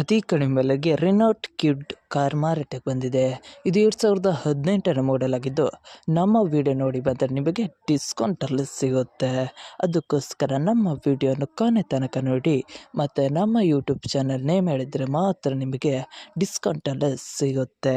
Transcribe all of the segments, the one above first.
ಅತಿ ಕಡಿಮೆ ಬೆಲೆಗೆ ರೆನಾಲ್ಟ್ ಕ್ಯೂಡ್ ಕಾರ್ ಮಾರಾಟಕ್ಕೆ ಬಂದಿದೆ. ಇದು ಎರಡು ಸಾವಿರದ ಹದಿನೆಂಟರ ಮಾಡೆಲ್ ಆಗಿದ್ದು, ನಮ್ಮ ವಿಡಿಯೋ ನೋಡಿ ಬಂದರೆ ನಿಮಗೆ ಡಿಸ್ಕೌಂಟಲ್ಲಿ ಸಿಗುತ್ತೆ. ಅದಕ್ಕೋಸ್ಕರ ನಮ್ಮ ವಿಡಿಯೋನ ಕೊನೆ ತನಕ ನೋಡಿ, ಮತ್ತು ನಮ್ಮ ಯೂಟ್ಯೂಬ್ ಚಾನಲ್ ನೇಮ್ ಹೇಳಿದರೆ ಮಾತ್ರ ನಿಮಗೆ ಡಿಸ್ಕೌಂಟಲ್ಲಿ ಸಿಗುತ್ತೆ.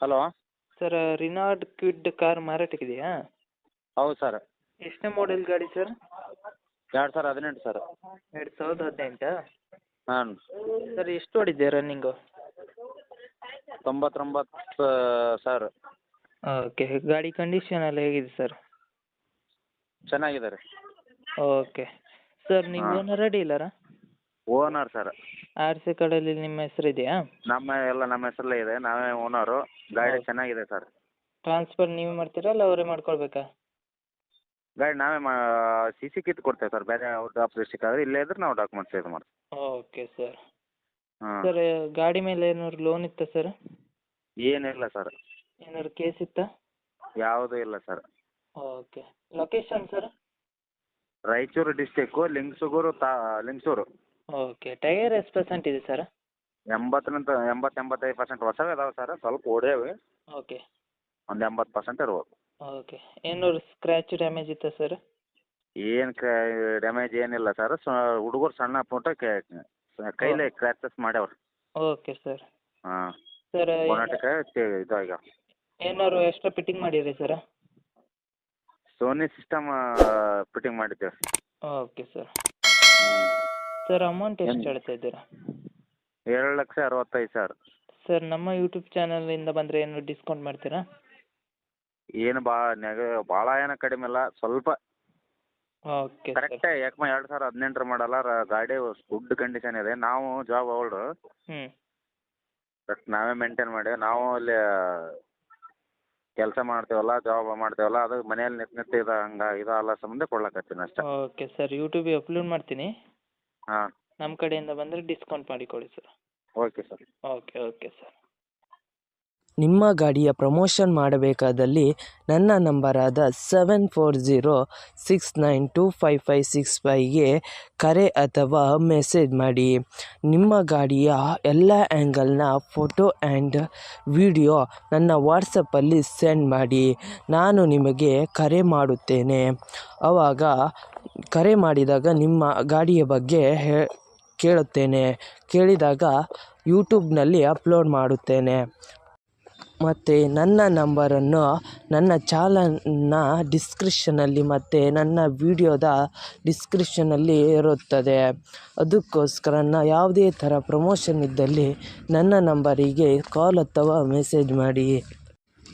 hello? Sir Renault Kwid car ಮಾರಾಟಕ್ಕಿದೆಯಾ? ಹೌದು ಸರ್. ಎಷ್ಟನೇ ಮಾಡೆಲ್ ಗಾಡಿ ಸರ್? ಎರಡು ಸಾವಿರ ಹದಿನೆಂಟು ಸರ್. ಎರಡು ಸಾವಿರದ ಹದಿನೆಂಟಾ? ಹಾಂ. ಸರ್ ಎಷ್ಟು ಓಡಿದೆ ರನ್ನಿಂಗು? ತೊಂಬತ್ತೊಂಬತ್ತು ಸರ್. ಓಕೆ ಗಾಡಿ ಕಂಡೀಷನ್ ಎಲ್ಲ ಹೇಗಿದೆ ಸರ್? ಚೆನ್ನಾಗಿದೆ ರೀ. ಓಕೆ. ಸರ್ ನೀವು ಓನರ್ ಓನರಾ ಡೀಲರಾ ಓನರ್ ಸರ್. ಆರ್ ಸಿ ಕಾರ್ಡಲ್ಲಿ ನಿಮ್ಮ ಹೆಸರು ಇದೆಯಾ ನಮ್ಮ ಎಲ್ಲ ನಮ್ಮ ಹೆಸರಲ್ಲೇ ಇದೆ. ನಾವೇ ಓನರು ಗಾಡಿ ಚೆನ್ನಾಗಿದೆ ಸರ್. ಟ್ರಾನ್ಸ್ಫರ್ ನೀವೇ ಮಾಡ್ತೀರಾ ಅಲ್ಲ ಅವರೇ ಮಾಡ್ಕೊಳ್ಬೇಕಾ? ಗಾಡಿ ನಾವೇ ಮಾ ಸಿ ಸಿ ಕಿಟ್ ಕೊಡ್ತೇವೆ ಸರ್. ಬೇರೆ ಔಟ್ ಆಫ್ ಡಿಸ್ಟಿಕ್ ಆದರೆ ಇಲ್ಲೇ ಇದ್ರೆ ನಾವು ಡಾಕ್ಯುಮೆಂಟ್ಸ್ ಇದು ಮಾಡ್ತೀವಿ. ಓಕೆ ಸರ್ ಹಾಂ. ಸರ್ ಗಾಡಿ ಮೇಲೆ ಏನಾದ್ರು ಲೋನ್ ಇತ್ತಾ ಸರ್ ಏನಿಲ್ಲ ಸರ್ ಏನಾದ್ರು ಕೇಸ್ ಇತ್ತಾ? ಯಾವುದೂ ಇಲ್ಲ sir okay location sir Raichur district Lingasugur ತಾ ಲಿಂಗ್ಸೂರು ಓಕೆ ಟೈಯರ್ ಎಷ್ಟು ಪರ್ಸೆಂಟ್ ಇದೆ ಸರ್ ಎಂಬತ್ತರಿಂದ ಎಂಬತ್ತು ಎಂಬತ್ತೈದು ಪರ್ಸೆಂಟ್ ಹೊಸವೇ ಇದಾವೆ ಸರ್ ಸ್ವಲ್ಪ ಓಡ್ಯಾವೆ. ಓಕೆ ಒಂದು ಎಂಬತ್ತು ಪರ್ಸೆಂಟ್ ಇರ್ಬೋದು. ಓಕೆ ಏನಾದ್ರು ಸ್ಕ್ರ್ಯಾಚ್ ಡ್ಯಾಮೇಜ್ ಇತ್ತಾ ಸರ್ ಏನು ಡ್ಯಾಮೇಜ್ ಏನಿಲ್ಲ ಸರ್ ಸ ಹುಡುಗರು ಸಣ್ಣ ಪುಟ್ಟ ಕೈಲೇ ಕ್ರ್ಯಾಚಸ್ ಮಾಡ್ಯಾವ್ರಿ. ಓಕೆ ಸರ್ ಹಾಂ. ಸರ್ ಈಗ. ಇದಾಗ ಏನಾದ್ರು ಎಕ್ಸ್ಟ್ರಾ ಫಿಟ್ಟಿಂಗ್ ಮಾಡಿರಿ ಸರ್ ಸೋನಿ ಸಿಸ್ಟಮ್ ಫಿಟ್ಟಿಂಗ್ ಮಾಡಿದ್ದೇವೆ. ಓಕೆ ಸರ್ ಸರ್ ಅಮೌಂಟ್ ಎಷ್ಟು ಹೇಳ್ತಾ ಇದ್ದೀರಾ? ಎರಡು ಲಕ್ಷ ಅರವತ್ತೈದು ಸಾವಿರ. ಸರ್ ನಮ್ಮ ಯೂಟ್ಯೂಬ್ ಚಾನಲಿಂದ ಬಂದ್ರೆ ಏನು ಡಿಸ್ಕೌಂಟ್ ಮಾಡ್ತೀರಾ? ಏನು ಬಾ ನೆಗ ಭಾಳ ಏನು ಕಡಿಮೆ ಇಲ್ಲ ಸ್ವಲ್ಪ ಓಕೆ ಕರೆಕ್ಟ್ ಯಾಕಮ್ಮ ಎರಡು ಸಾವಿರ ಹದಿನೆಂಟರ ಮಾಡಲ್ಲ ಗಾಡಿ ಗುಡ್ ಕಂಡೀಷನ್ ಇದೆ. ನಾವು ಜಾಬ್ ಹೋಲ್ಡ್ರು ಹ್ಞೂ ಬಟ್ ನಾವೇ ಮೇಂಟೈನ್ ಮಾಡಿ ನಾವು ಅಲ್ಲಿ ಕೆಲಸ ಮಾಡ್ತೇವಲ್ಲ ಜಾಬ್ ಮಾಡ್ತೇವಲ್ಲ ಅದು ಮನೆಯಲ್ಲಿ ನಿಂತು ನಿಂತು ಇದು ಹಂಗೆ ಇದು ಅಲ್ಲ ಸಂಬಂಧ ಕೊಡ್ಲಕತ್ತೀನಿ ಅಷ್ಟೇ. ಓಕೆ ಸರ್ ಯೂಟ್ಯೂಬಿಗೆ ಅಪ್ಲೋಡ್ ಮಾಡ್ತೀನಿ. ಹಾಂ. ನಮ್ಮ ಕಡೆಯಿಂದ ಬಂದರೆ ಡಿಸ್ಕೌಂಟ್ ಮಾಡಿ ಕೊಡಿ sir okay sir okay okay sir ನಿಮ್ಮ ಗಾಡಿಯ ಪ್ರಮೋಷನ್ ಮಾಡಬೇಕಾದಲ್ಲಿ ನನ್ನ ನಂಬರಾದ seven four zero six nine two five five six ಫೈವ್ಗೆ ಕರೆ ಅಥವಾ ಮೆಸೇಜ್ ಮಾಡಿ. ನಿಮ್ಮ ಗಾಡಿಯ ಎಲ್ಲ ಆ್ಯಂಗಲ್ನ ಫೋಟೋ ಆ್ಯಂಡ್ ವಿಡಿಯೋ ನನ್ನ ವಾಟ್ಸಪ್ಪಲ್ಲಿ ಸೆಂಡ್ ಮಾಡಿ. ನಾನು ನಿಮಗೆ ಕರೆ ಮಾಡುತ್ತೇನೆ. ಆವಾಗ ಕರೆ ಮಾಡಿದಾಗ ನಿಮ್ಮ ಗಾಡಿಯ ಬಗ್ಗೆ ಹೇ, ಕೇಳುತ್ತೇನೆ. ಕೇಳಿದಾಗ ಯೂಟ್ಯೂಬ್ನಲ್ಲಿ ಅಪ್ಲೋಡ್ ಮಾಡುತ್ತೇನೆ. ಮತ್ತು ನನ್ನ ನಂಬರನ್ನು ನನ್ನ ಚಾಲನ್ನ ಡಿಸ್ಕ್ರಿಪ್ಷನಲ್ಲಿ ಮತ್ತು ನನ್ನ ವಿಡಿಯೋದ ಡಿಸ್ಕ್ರಿಪ್ಷನಲ್ಲಿ ಇರುತ್ತದೆ. ಅದಕ್ಕೋಸ್ಕರ ನ ಯಾವುದೇ ಥರ ಪ್ರಮೋಷನ್ ಇದ್ದಲ್ಲಿ ನನ್ನ ನಂಬರಿಗೆ ಕಾಲ್ ಅಥವಾ ಮೆಸೇಜ್ ಮಾಡಿ.